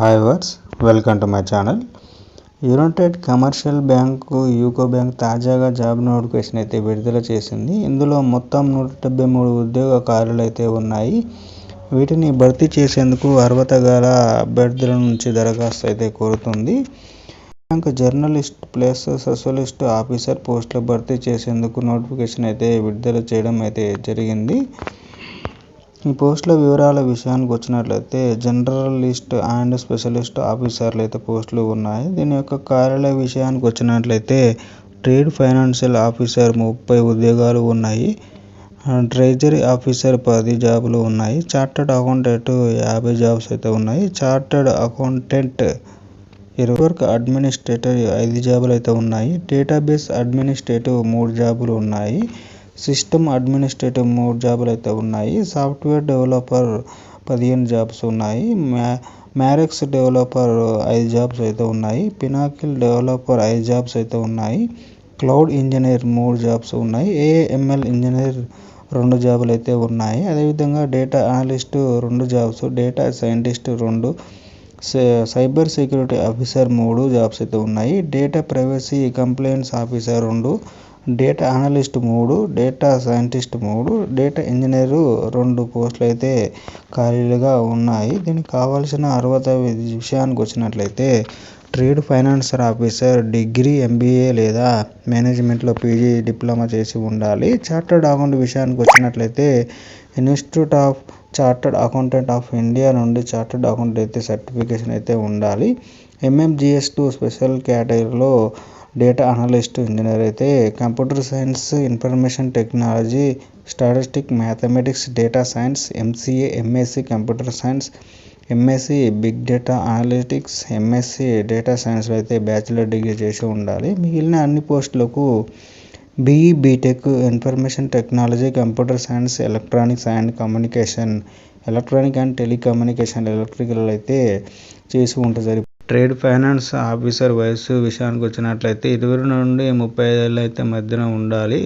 Hi verse welcome to my channel united commercial bank UCO bank తాజాగా job notification అయితే విడుదల చేసింది. ఇందులో మొత్తం నూట డెబ్బై మూడు ఉద్యోగ ఖాళీలు అయితే ఉన్నాయి. వీటిని భర్తీ చేసేందుకు అర్హత గల అభ్యర్థుల నుంచి దరఖాస్తు అయితే కోరుతుంది. Bank journalist plus socialist officer పోస్టులు భర్తీ చేసేందుకు నోటిఫికేషన్ అయితే విడుదల చేయడం అయితే జరిగింది. ఈ పోస్టుల వివరాల విషయానికి వచ్చినట్లయితే జనరలిస్ట్ అండ్ స్పెషలిస్ట్ ఆఫీసర్లు అయితే పోస్టులు ఉన్నాయి. దీని యొక్క కార్యాలయ విషయానికి వచ్చినట్లయితే ట్రేడ్ ఫైనాన్షియల్ ఆఫీసర్ ముప్పై ఉద్యోగాలు ఉన్నాయి. ట్రెజరీ ఆఫీసర్ పది జాబులు ఉన్నాయి. చార్టర్డ్ అకౌంటెంట్ యాభై జాబ్స్ అయితే ఉన్నాయి. చార్టర్డ్ అకౌంటెంట్ నెట్వర్క్ అడ్మినిస్ట్రేటర్ ఐదు జాబులు అయితే ఉన్నాయి. డేటాబేస్ అడ్మినిస్ట్రేటివ్ మూడు జాబులు ఉన్నాయి. సిస్టమ్ అడ్మినిస్ట్రేటివ్ మూడు జాబులు అయితే ఉన్నాయి. సాఫ్ట్వేర్ డెవలపర్ పదిహేను జాబ్స్ ఉన్నాయి. మ్యా మ్యారెక్స్ డెవలపర్ ఐదు జాబ్స్ అయితే ఉన్నాయి. పినాకిల్ డెవలపర్ ఐదు జాబ్స్ అయితే ఉన్నాయి. క్లౌడ్ ఇంజనీర్ మూడు జాబ్స్ ఉన్నాయి. ఏఎంఎల్ ఇంజనీర్ రెండు జాబులు అయితే ఉన్నాయి. అదేవిధంగా డేటా అనలిస్ట్ రెండు జాబ్స్ డేటా సైంటిస్ట్ రెండు సైబర్ సెక్యూరిటీ ఆఫీసర్ మూడు జాబ్స్ అయితే ఉన్నాయి. డేటా ప్రైవసీ కంప్లైంట్స్ ఆఫీసర్ రెండు డేటా అనలిస్ట్ మూడు డేటా సైంటిస్ట్ మూడు డేటా ఇంజనీరు రెండు పోస్టులు అయితే ఖాళీలుగా ఉన్నాయి. దీనికి కావాల్సిన అర్హత విషయానికి వచ్చినట్లయితే trade financer officer degree MBA లేదా మేనేజ్మెంట్లో పీజీ డిప్లొమా చేసి ఉండాలి. చార్టర్డ్ అకౌంట్ విషయానికి వచ్చినట్లయితే institute of chartered accountant of India నుండి చార్టర్డ్ అకౌంట్ అయితే సర్టిఫికేషన్ అయితే ఉండాలి. ఎంఎంజిఎస్ టూ స్పెషల్ కేటగిరీలో డేటా అనలిస్ట్ ఇంజనీర్ అయితే computer science information technology statistic mathematics data science MCA MSc computer science MSc big data analytics MSc data సైన్స్లో అయితే bachelor degree చేసి ఉండాలి. మిగిలిన అన్ని పోస్టులకు BE BTech information technology computer science electronics and communication electronic and telecommunication electrical అయితే చేసి ఉంటే సరి ట్రేడ్ ఫైనాన్స్ ఆఫీసర్ వయసు విషయానికి వచ్చినట్లయితే ఇరవై నుండి ముప్పై ఐదేళ్ళు అయితే మధ్యన ఉండాలి.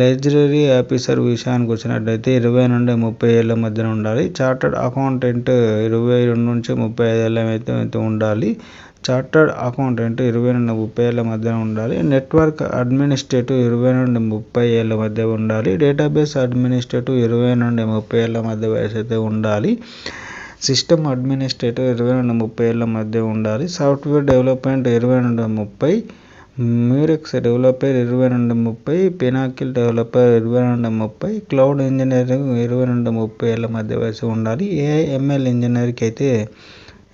లైబ్రరీ ఆఫీసర్ విషయానికి వచ్చినట్లయితే ఇరవై నుండి ముప్పై ఏళ్ళ మధ్యన ఉండాలి. చార్టర్డ్ అకౌంటెంట్ ఇరవై రెండు నుంచి ముప్పై ఐదేళ్ళ అయితే ఉండాలి. చార్టర్డ్ అకౌంటెంట్ ఇరవై నుండి ముప్పై ఏళ్ళ మధ్య ఉండాలి. నెట్వర్క్ అడ్మినిస్ట్రేటివ్ ఇరవై నుండి ముప్పై ఏళ్ళ మధ్య ఉండాలి. డేటాబేస్ అడ్మినిస్ట్రేటివ్ ఇరవై నుండి ముప్పై ఏళ్ళ మధ్య వయసు అయితే ఉండాలి. సిస్టమ్ అడ్మినిస్ట్రేటివ్ ఇరవై నుండి ముప్పై ఏళ్ళ మధ్య ఉండాలి. సాఫ్ట్వేర్ డెవలప్మెంట్ ఇరవై నుండి ముప్పై మ్యూరెక్స్ డెవలపర్ ఇరవై నుండి ముప్పై పినాకిల్ డెవలపర్ ఇరవై నుండి ముప్పై క్లౌడ్ ఇంజనీరింగ్ ఇరవై నుండి ముప్పై ఏళ్ళ మధ్య వయసు ఉండాలి. ఏఐఎంఎల్ ఇంజనీర్కి అయితే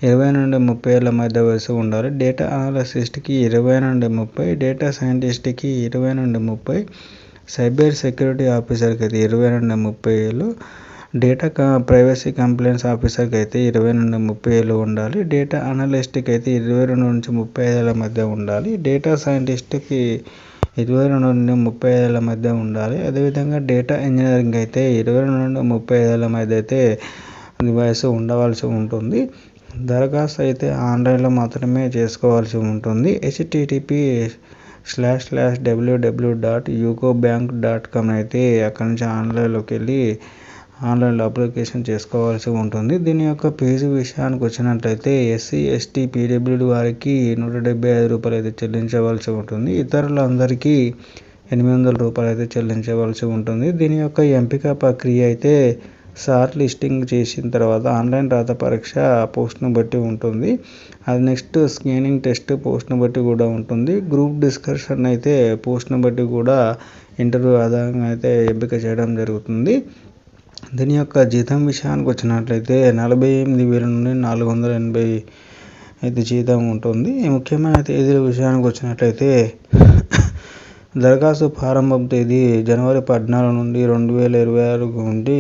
ఇరవై నుండి ముప్పై ఏళ్ళ మధ్య వయసు ఉండాలి. డేటా అనాలసిస్ట్కి ఇరవై నుండి ముప్పై డేటా సైంటిస్ట్కి ఇరవై నుండి ముప్పై సైబర్ సెక్యూరిటీ ఆఫీసర్కి అయితే ఇరవై నుండి ముప్పై ఏళ్ళు డేటా క ప్రైవసీ కంప్లైంట్స్ ఆఫీసర్కి అయితే ఇరవై నుండి ముప్పై ఏళ్ళు ఉండాలి. డేటా అనలిస్ట్కి అయితే ఇరవై రెండు నుంచి ముప్పై ఐదేళ్ళ మధ్య ఉండాలి. డేటా సైంటిస్ట్కి ఇరవై రెండు నుండి ముప్పై ఐదేళ్ళ మధ్య ఉండాలి. అదేవిధంగా డేటా ఇంజనీరింగ్ అయితే ఇరవై రెండు నుండి ముప్పై ఐదేళ్ళ మధ్య అయితే వయసు ఉండవలసి ఉంటుంది. దరఖాస్తు అయితే ఆన్లైన్లో మాత్రమే చేసుకోవాల్సి ఉంటుంది. HTTP slash slash WWW dot UCO bank dot com అయితే అక్కడి నుంచి ఆన్లైన్లోకి వెళ్ళి ఆన్లైన్లో అప్లికేషన్ చేసుకోవాల్సి ఉంటుంది. దీని యొక్క ఫీజు విషయానికి వచ్చినట్లయితే ఎస్సీ ఎస్టీ పీడబ్ల్యూడి వారికి నూట డెబ్బై ఐదు రూపాయలు అయితే చెల్లించవలసి ఉంటుంది. ఇతరులందరికీ ఎనిమిది వందల రూపాయలు అయితే చెల్లించవలసి ఉంటుంది. దీని యొక్క ఎంపిక ప్రక్రియ అయితే షార్ట్ లిస్టింగ్ చేసిన తర్వాత ఆన్లైన్ రాత పరీక్ష పోస్ట్ను బట్టి ఉంటుంది. అది నెక్స్ట్ స్కానింగ్ టెస్ట్ పోస్ట్ను బట్టి కూడా ఉంటుంది. గ్రూప్ డిస్కషన్ అయితే పోస్ట్ను బట్టి కూడా ఇంటర్వ్యూ ఆధారంగా అయితే ఎంపిక చేయడం జరుగుతుంది. దీని యొక్క జీతం విషయానికి వచ్చినట్లయితే నలభై ఎనిమిది వేల నుండి నాలుగు వందల ఎనభై అయితే జీతం ఉంటుంది. ముఖ్యమైన తేదీల విషయానికి వచ్చినట్లయితే దరఖాస్తు ప్రారంభం తేదీ జనవరి పద్నాలుగు నుండి రెండు వేల ఇరవై ఆరు నుండి